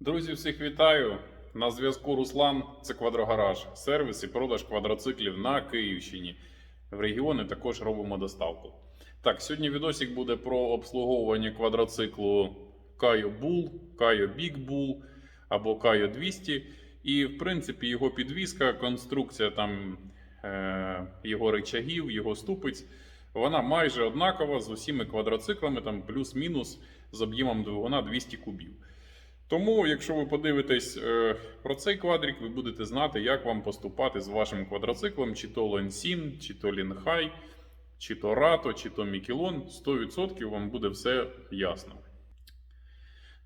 Друзі, всіх вітаю! На зв'язку Руслан, це Квадрогараж, сервіс і продаж квадроциклів на Київщині. В регіони також робимо доставку. Так, сьогодні відосик буде про обслуговування квадроциклу Kayo Bull, Kayo Big Bull або Kayo 200. І, в принципі, його підвізка, конструкція там е, його рычагів, його ступиць, вона майже однакова з усіма квадроциклами, там плюс-мінус з об'ємом двигуна 200 кубів. Тому, якщо ви подивитесь е, про цей квадрик, ви будете знати, як вам поступати з вашим квадроциклом, чи то Ленсін, чи то Лінхай, чи то Рато, чи то Мікелон. 100% вам буде все ясно.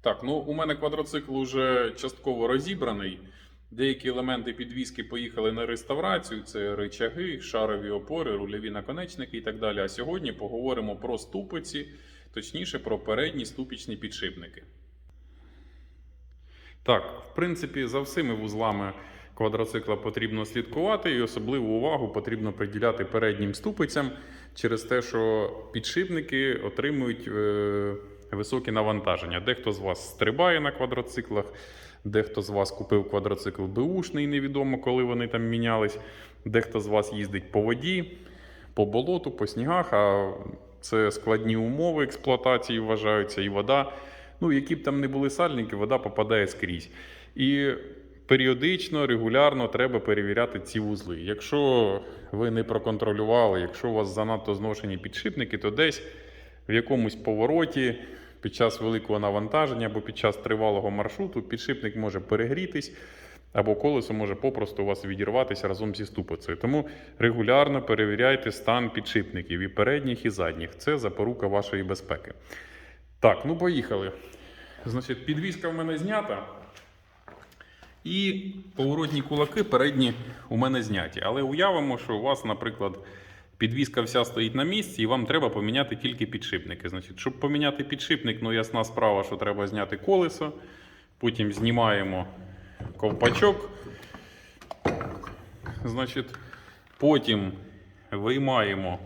Так, ну у мене квадроцикл вже частково розібраний. Деякі елементи підвіски поїхали на реставрацію: це ричаги, шарові опори, рульові наконечники і так далі. А сьогодні поговоримо про ступиці, точніше про передні ступічні підшипники. Так, в принципі, за всіми вузлами квадроцикла потрібно слідкувати, і особливу увагу потрібно приділяти переднім ступицям через те, що підшипники отримують е, високі навантаження. Дехто з вас стрибає на квадроциклах, дехто з вас купив квадроцикл Бушний, невідомо коли вони там мінялись, дехто з вас їздить по воді, по болоту, по снігах. А це складні умови експлуатації вважаються, і вода. Ну, які б там не були сальники, вода попадає скрізь. І періодично, регулярно треба перевіряти ці вузли. Якщо ви не проконтролювали, якщо у вас занадто зношені підшипники, то десь в якомусь повороті під час великого навантаження або під час тривалого маршруту підшипник може перегрітись. Або колесо може попросту у вас відірватися разом зі ступицею. Тому регулярно перевіряйте стан підшипників і передніх, і задніх. Це запорука вашої безпеки. Так, ну поїхали. Значить, підвізка в мене знята. І поворотні кулаки передні у мене зняті. Але уявимо, що у вас, наприклад, підвізка вся стоїть на місці, і вам треба поміняти тільки підшипники. Значить, щоб поміняти підшипник, ну ясна справа, що треба зняти колесо. Потім знімаємо ковпачок. Значить, потім виймаємо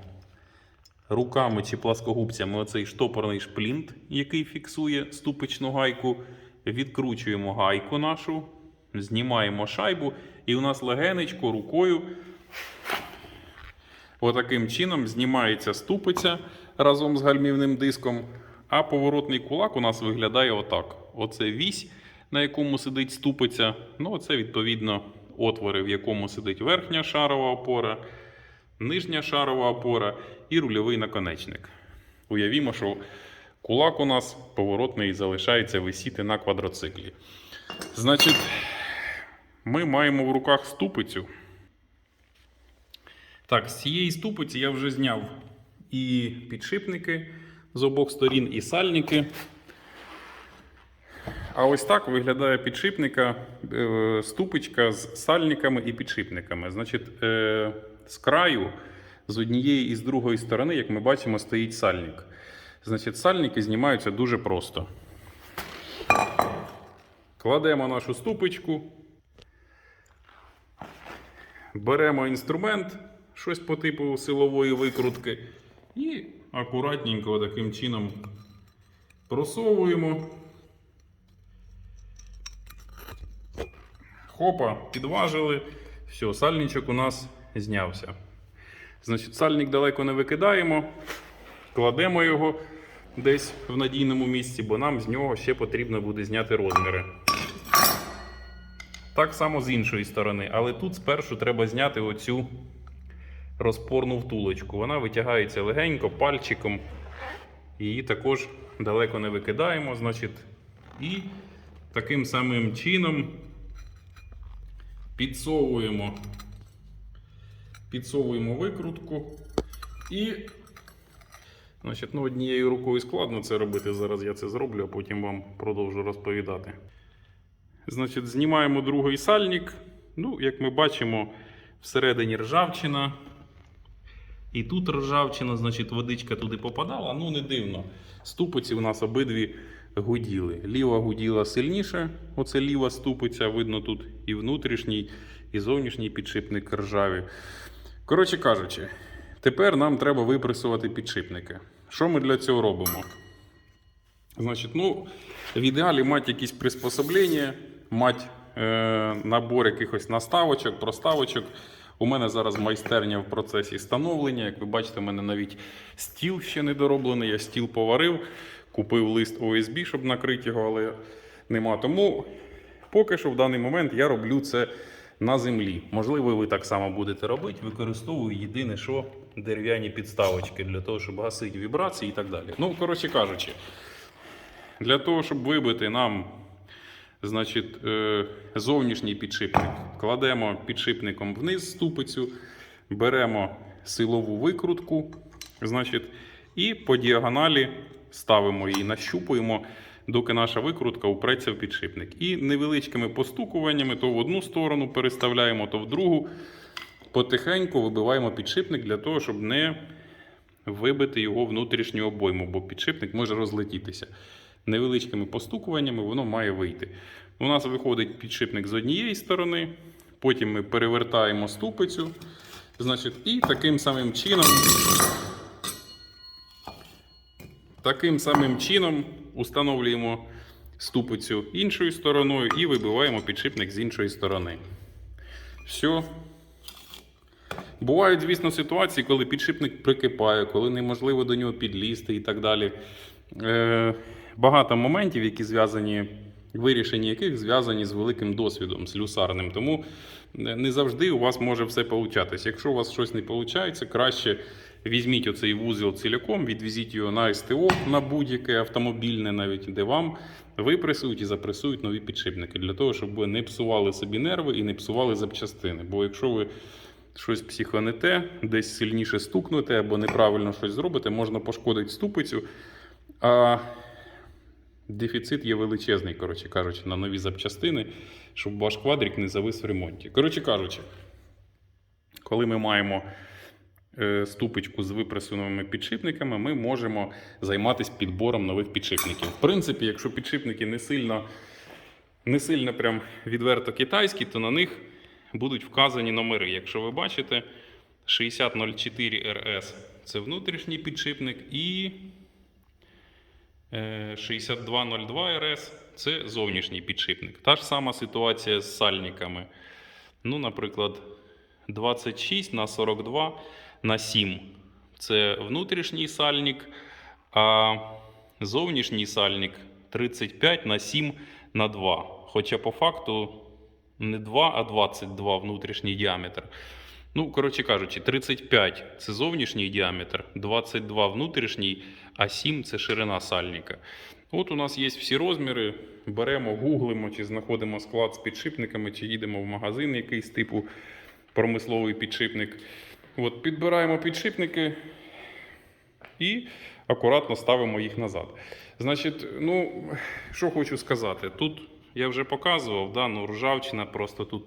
руками чи пласкогубцями оцей штопорний шплінт, який фіксує ступичну гайку. Відкручуємо гайку нашу, знімаємо шайбу, і у нас легенечко рукою. Отаким чином знімається ступиця разом з гальмівним диском. А поворотний кулак у нас виглядає отак. Оце вісь, на якому сидить ступиця. Ну, це відповідно отвори, в якому сидить верхня шарова опора нижня шарова опора і рульовий наконечник. Уявімо, що кулак у нас поворотний залишається висіти на квадроциклі. Значить, ми маємо в руках ступицю. Так, з цієї ступиці я вже зняв і підшипники з обох сторін, і сальники. А ось так виглядає підшипника, е, ступичка з сальниками і підшипниками. Значить, е, з краю, з однієї і з другої сторони, як ми бачимо, стоїть сальник. Значить, сальники знімаються дуже просто. Кладемо нашу ступичку, беремо інструмент, щось по типу силової викрутки, і акуратненько таким чином просовуємо. Хопа, підважили. Все, сальничок у нас знявся. Значить, сальник далеко не викидаємо, кладемо його десь в надійному місці, бо нам з нього ще потрібно буде зняти розміри. Так само з іншої сторони, але тут спершу треба зняти оцю розпорну втулочку. Вона витягається легенько, пальчиком. Її також далеко не викидаємо. Значить, і таким самим чином підсовуємо, підсовуємо викрутку і значить, ну, однією рукою складно це робити. Зараз я це зроблю, а потім вам продовжу розповідати. Значить, знімаємо другий сальник. Ну, як ми бачимо, всередині ржавчина. І тут ржавчина, значить, водичка туди попадала. Ну, не дивно. Ступиці у нас обидві гуділи. Ліва гуділа сильніше, оце ліва ступиця, видно тут і внутрішній, і зовнішній підшипник ржаві. Коротше кажучи, тепер нам треба випресувати підшипники. Що ми для цього робимо? Значить, ну, в ідеалі мати якісь приспособлення, мати е, набор якихось наставочок, проставочок. У мене зараз майстерня в процесі становлення. Як ви бачите, у мене навіть стіл ще не дороблений. Я стіл поварив, купив лист ОСБ, щоб накрити його, але нема. Тому поки що в даний момент я роблю це на землі. Можливо, ви так само будете робити. Використовую єдине, що дерев'яні підставочки для того, щоб гасити вібрації і так далі. Ну, коротше кажучи. Для того, щоб вибити нам значить, е, зовнішній підшипник, кладемо підшипником вниз ступицю, беремо силову викрутку, значить, і по діагоналі ставимо її, нащупуємо, доки наша викрутка упреться в підшипник. І невеличкими постукуваннями то в одну сторону переставляємо, то в другу. Потихеньку вибиваємо підшипник для того, щоб не вибити його внутрішню обойму, бо підшипник може розлетітися. Невеличкими постукуваннями воно має вийти. У нас виходить підшипник з однієї сторони, потім ми перевертаємо ступицю. Значить, і таким самим чином, таким самим чином установлюємо ступицю іншою стороною і вибиваємо підшипник з іншої сторони. Все. Бувають, звісно, ситуації, коли підшипник прикипає, коли неможливо до нього підлізти і так далі. Е, багато моментів, які зв'язані, вирішення яких зв'язані з великим досвідом, слюсарним. Тому е, не завжди у вас може все получатись. Якщо у вас щось не виходить, краще візьміть оцей вузол ціляком, відвезіть його на СТО, на будь-яке автомобільне, навіть де вам випресують і запресують нові підшипники для того, щоб ви не псували собі нерви і не псували запчастини. Бо якщо ви щось психонете, десь сильніше стукнете або неправильно щось зробите, можна пошкодити ступицю. А дефіцит є величезний, коротше кажучи, на нові запчастини, щоб ваш квадрик не завис в ремонті. Коротше кажучи, коли ми маємо ступочку з випресуними підшипниками, ми можемо займатися підбором нових підшипників. В принципі, якщо підшипники не сильно, не сильно прям відверто китайські, то на них будуть вказані номери. Якщо ви бачите, 6004 RS це внутрішній підшипник і е, 6202 RS це зовнішній підшипник. Та ж сама ситуація з сальниками. Ну, наприклад, 26 на 42 на 7 це внутрішній сальник, а зовнішній сальник 35 на 7 на 2. Хоча по факту не 2, а 22 внутрішній діаметр. Ну, коротше кажучи, 35 це зовнішній діаметр, 22 внутрішній, а 7 це ширина сальника. От у нас є всі розміри. Беремо, гуглимо, чи знаходимо склад з підшипниками, чи їдемо в магазин якийсь типу промисловий підшипник. От, підбираємо підшипники і акуратно ставимо їх назад. Значить, ну, що хочу сказати. Тут я вже показував, да, ну, ржавчина просто тут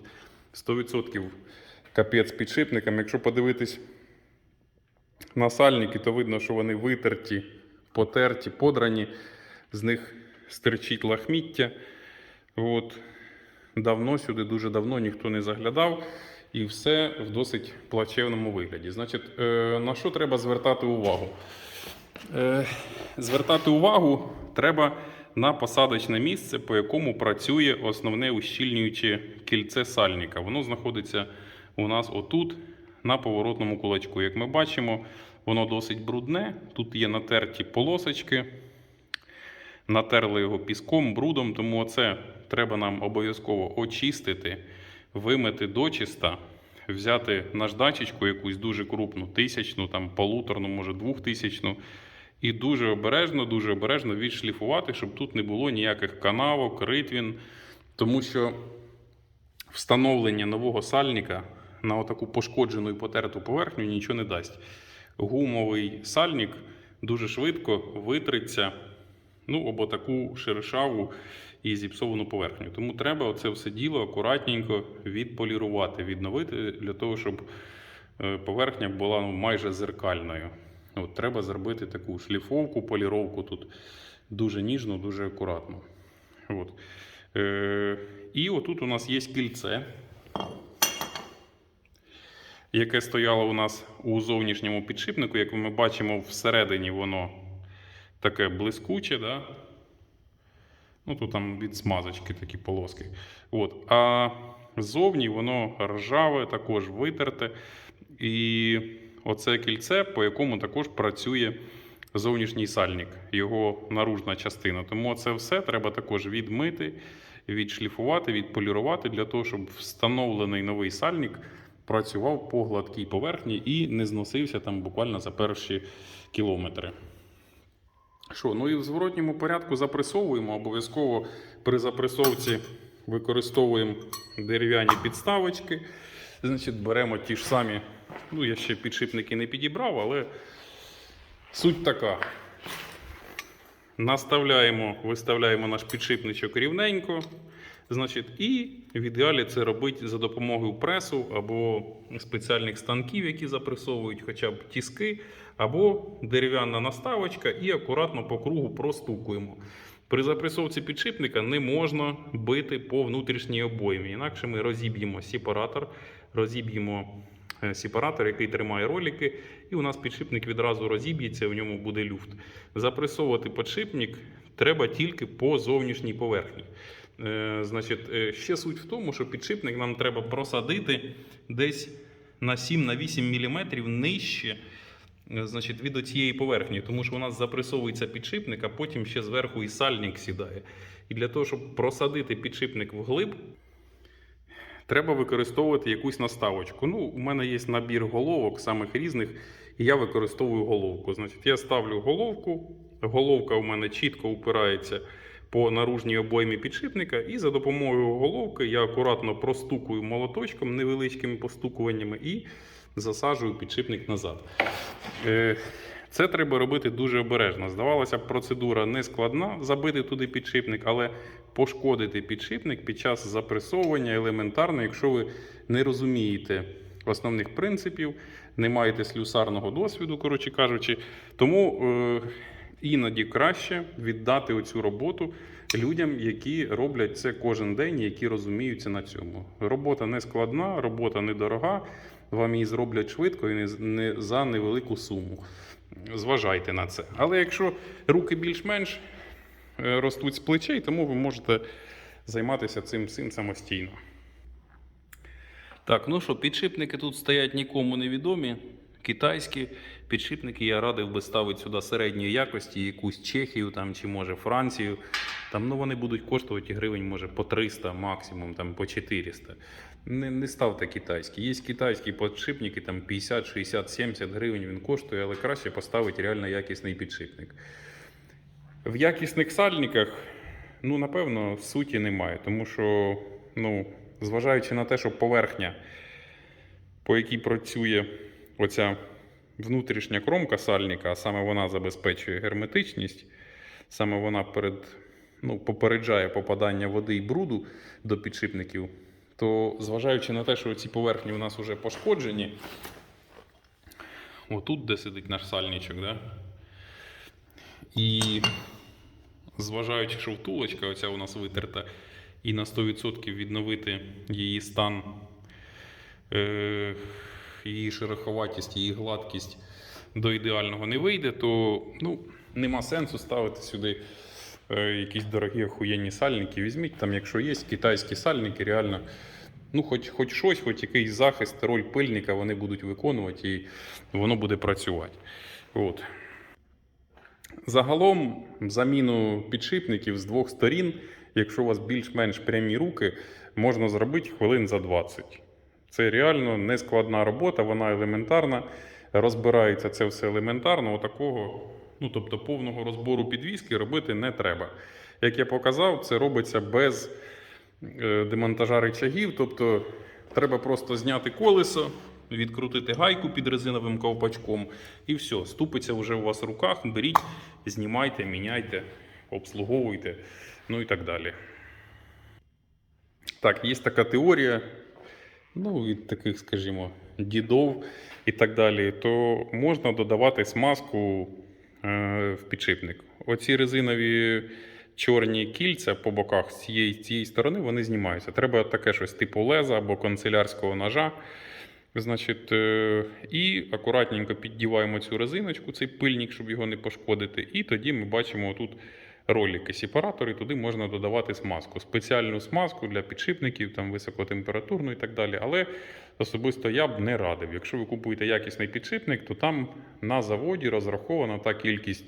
100% капець підшипникам. Якщо подивитись на сальники, то видно, що вони витерті, потерті, подрані, з них стирчить лахміття. От. Давно сюди, дуже давно ніхто не заглядав. І все в досить плачевному вигляді. Значить, е, на що треба звертати увагу? Е, звертати увагу треба на посадочне місце, по якому працює основне ущільнююче кільце сальника. Воно знаходиться у нас отут, на поворотному кулачку. Як ми бачимо, воно досить брудне. Тут є натерті полосочки, натерли його піском, брудом, тому це треба нам обов'язково очистити, вимити дочиста, взяти наждачечку якусь дуже крупну, тисячну, там полуторну, може двохтисячну. І дуже обережно, дуже обережно відшліфувати, щоб тут не було ніяких канавок, ритвін. Тому що встановлення нового сальника на отаку пошкоджену і потерту поверхню нічого не дасть. Гумовий сальник дуже швидко витриться ну, або таку шершаву і зіпсовану поверхню. Тому треба оце все діло акуратненько відполірувати, відновити для того, щоб е, поверхня була ну, майже зеркальною. От, треба зробити таку шліфовку, поліровку тут дуже ніжно, дуже акуратно. От. Е, і отут у нас є кільце, яке стояло у нас у зовнішньому підшипнику. Як ми бачимо, всередині воно таке блискуче. Да? Ну, тут там від смазочки такі полоски. От. А ззовні воно ржаве, також витерте. І оце кільце, по якому також працює зовнішній сальник, його наружна частина. Тому це все треба також відмити, відшліфувати, відполірувати для того, щоб встановлений новий сальник працював по гладкій поверхні і не зносився там буквально за перші кілометри. Що, ну і в зворотньому порядку запресовуємо. Обов'язково при запресовці використовуємо дерев'яні підставочки. Значить, беремо ті ж самі. Ну, я ще підшипники не підібрав, але суть така. Наставляємо, виставляємо наш підшипничок рівненько. Значить, і в ідеалі це робити за допомогою пресу або спеціальних станків, які запресовують хоча б тіски, або дерев'яна наставочка, і акуратно по кругу простукуємо. При запресовці підшипника не можна бити по внутрішній обоймі, інакше ми розіб'ємо сепаратор, розіб'ємо е, сепаратор, який тримає ролики, і у нас підшипник відразу розіб'ється, в ньому буде люфт. Запресовувати підшипник треба тільки по зовнішній поверхні. Е, Значить, е, ще суть в тому, що підшипник нам треба просадити десь на 7-8 мм нижче е, значить, від цієї поверхні, тому що у нас запресовується підшипник, а потім ще зверху і сальник сідає. І для того, щоб просадити підшипник вглиб, треба використовувати якусь наставочку. Ну, у мене є набір головок самих різних, і я використовую головку. Значить, я ставлю головку, головка у мене чітко упирається по наружній обоймі підшипника, і за допомогою головки я акуратно простукую молоточком невеличкими постукуваннями і засаджую підшипник назад. Е, Це треба робити дуже обережно. Здавалося б, процедура не складна забити туди підшипник, але пошкодити підшипник під час запресовування елементарно, якщо ви не розумієте основних принципів, не маєте слюсарного досвіду, коротше кажучи. Тому е, іноді краще віддати оцю роботу людям, які роблять це кожен день, які розуміються на цьому. Робота не складна, робота недорога. Вам її зроблять швидко і не, не за невелику суму. Зважайте на це. Але якщо руки більш-менш е, ростуть з плечей, тому ви можете займатися цим всім самостійно. Так, ну що, підшипники тут стоять нікому невідомі. Китайські підшипники я радив би ставити сюди середньої якості, якусь Чехію там, чи може Францію. Там, ну, вони будуть коштувати гривень, може, по 300, максимум там, по 400. Не, не ставте китайські. Є китайські підшипники, там 50, 60, 70 гривень він коштує, але краще поставити реально якісний підшипник. В якісних сальниках, ну, напевно, суті немає, тому що, ну, зважаючи на те, що поверхня, по якій працює оця внутрішня кромка сальника, а саме вона забезпечує герметичність, саме вона перед, ну, попереджає попадання води і бруду до підшипників, то зважаючи на те, що ці поверхні у нас вже пошкоджені, отут, де сидить наш сальничок, да? і зважаючи, що втулочка оця у нас витерта, і на 100% відновити її стан, е, її шероховатість, її гладкість до ідеального не вийде, то ну, нема сенсу ставити сюди е, якісь дорогі охуєнні сальники. Візьміть там, якщо є китайські сальники, реально. Ну, хоч, хоч щось, хоч якийсь захист, роль пильника вони будуть виконувати і воно буде працювати. От. Загалом заміну підшипників з двох сторін, якщо у вас більш-менш прямі руки, можна зробити хвилин за 20. Це реально нескладна робота, вона елементарна. Розбирається це все елементарно. Отакого, ну тобто повного розбору підвіски робити не треба. Як я показав, це робиться без е, демонтажа речагів. Тобто треба просто зняти колесо, відкрутити гайку під резиновим ковпачком, і все, ступиться вже у вас в руках. Беріть, знімайте, міняйте, обслуговуйте, ну і так далі. Так, є така теорія, ну, від таких, скажімо, дідов і так далі, то можна додавати смазку е, в підшипник. Оці резинові чорні кільця по боках з цієї, цієї сторони вони знімаються. Треба таке щось типу леза або канцелярського ножа. Значить, е, і акуратненько піддіваємо цю резиночку, цей пильник, щоб його не пошкодити. І тоді ми бачимо тут ролики, сепаратори, туди можна додавати смазку. Спеціальну смазку для підшипників, там високотемпературну і так далі. Але особисто я б не радив. Якщо ви купуєте якісний підшипник, то там на заводі розрахована та кількість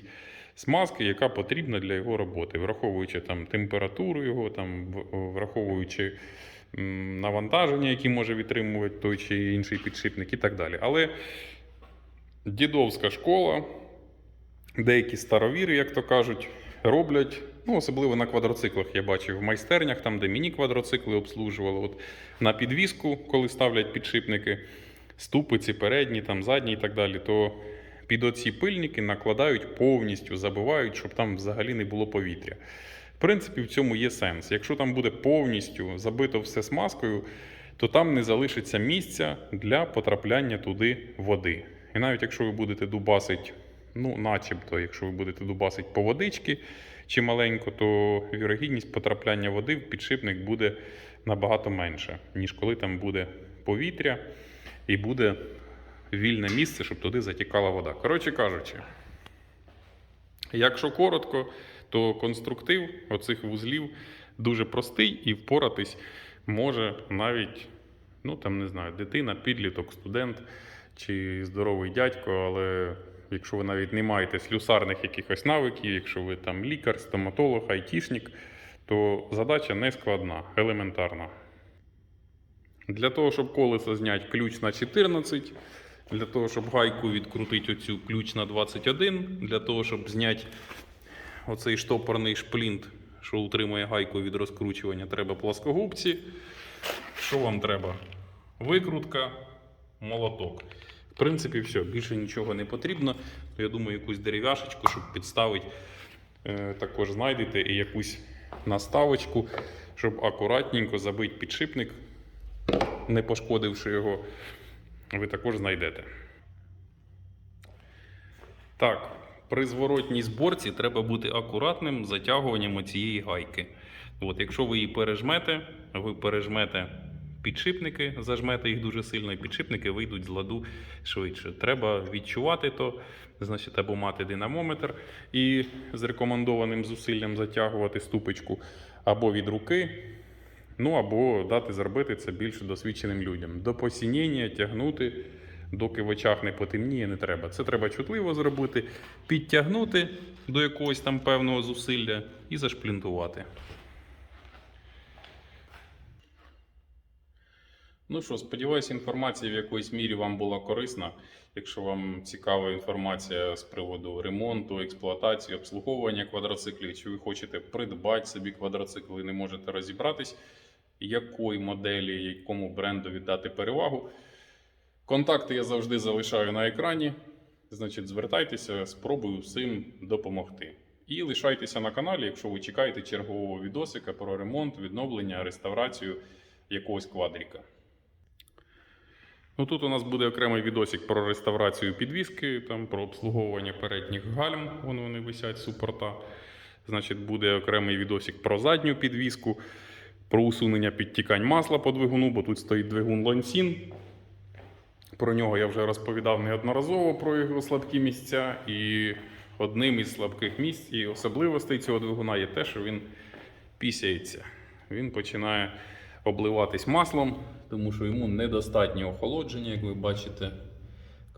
смазки, яка потрібна для його роботи, враховуючи там температуру його, там враховуючи навантаження, які може відтримувати той чи інший підшипник, і так далі. Але дідовська школа, деякі старовіри, як то кажуть, роблять. Ну, особливо на квадроциклах я бачив в майстернях, там, де міні-квадроцикли обслужували. От на підвіску, коли ставлять підшипники, ступиці передні, там, задні і так далі, то під оці пильники накладають повністю, забивають, щоб там взагалі не було повітря. В принципі, в цьому є сенс. Якщо там буде повністю забито все смазкою, то там не залишиться місця для потрапляння туди води. І навіть якщо ви будете дубасить, ну, начебто, якщо ви будете дубасить по водички чи маленько, то вірогідність потрапляння води в підшипник буде набагато менша, ніж коли там буде повітря і буде вільне місце, щоб туди затікала вода. Коротше кажучи, якщо коротко, то конструктив оцих вузлів дуже простий і впоратись може навіть, ну там не знаю, дитина, підліток, студент чи здоровий дядько, але якщо ви навіть не маєте слюсарних якихось навиків, якщо ви там лікар, стоматолог, айтішник, то задача не складна, елементарна. Для того, щоб колесо зняти ключ на 14, для того, щоб гайку відкрутити оцю ключ на 21, для того, щоб зняти оцей штопорний шплінт, що утримує гайку від розкручування, треба плоскогубці. Що вам треба? Викрутка, молоток. Принципі, все, більше нічого не потрібно. Я думаю, якусь дерев'яшечку, щоб підставити, е, також знайдете і якусь наставочку, щоб акуратненько забити підшипник, не пошкодивши його, ви також знайдете. Так, при зворотній зборці треба бути акуратним затягуванням цієї гайки. От, якщо ви її пережмете, ви пережмете підшипники, зажмете їх дуже сильно, і підшипники вийдуть з ладу швидше. Треба відчувати то, значить, або мати динамометр і з рекомендованим зусиллям затягувати ступочку, або від руки, ну або дати зробити це більш досвідченим людям. До посінення тягнути, доки в очах не потемніє, не треба. Це треба чутливо зробити, підтягнути до якогось там певного зусилля і зашплінтувати. Ну що, сподіваюся, інформація в якоїсь мірі вам була корисна. Якщо вам цікава інформація з приводу ремонту, експлуатації, обслуговування квадроциклів, чи ви хочете придбати собі квадроцикл і не можете розібратись, якої моделі, якому бренду віддати перевагу. Контакти я завжди залишаю на екрані. Значить, звертайтеся, спробую всім допомогти. І лишайтеся на каналі, якщо ви чекаєте чергового відосика про ремонт, відновлення, реставрацію якогось квадріка. Ну тут у нас буде окремий відосик про реставрацію підвіски, там про обслуговування передніх гальм, вон вони висять супорта. Значить, буде окремий відосик про задню підвіску, про усунення підтікань масла по двигуну, бо тут стоїть двигун Лонсін. Про нього я вже розповідав неодноразово про його слабкі місця. І одним із слабких місць і особливостей цього двигуна є те, що він пісяється. Він починає обливатись маслом, тому що йому недостатньо охолодження, як ви бачите.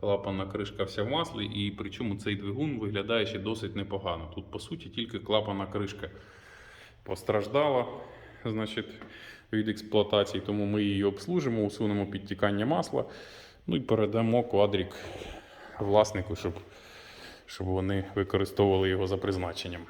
Клапанна кришка вся в маслі, і причому цей двигун виглядає ще досить непогано. Тут, по суті, тільки клапанна кришка постраждала значить, від експлуатації, тому ми її обслужимо, усунемо підтікання масла. Ну і передамо квадрік власнику, щоб, щоб вони використовували його за призначенням.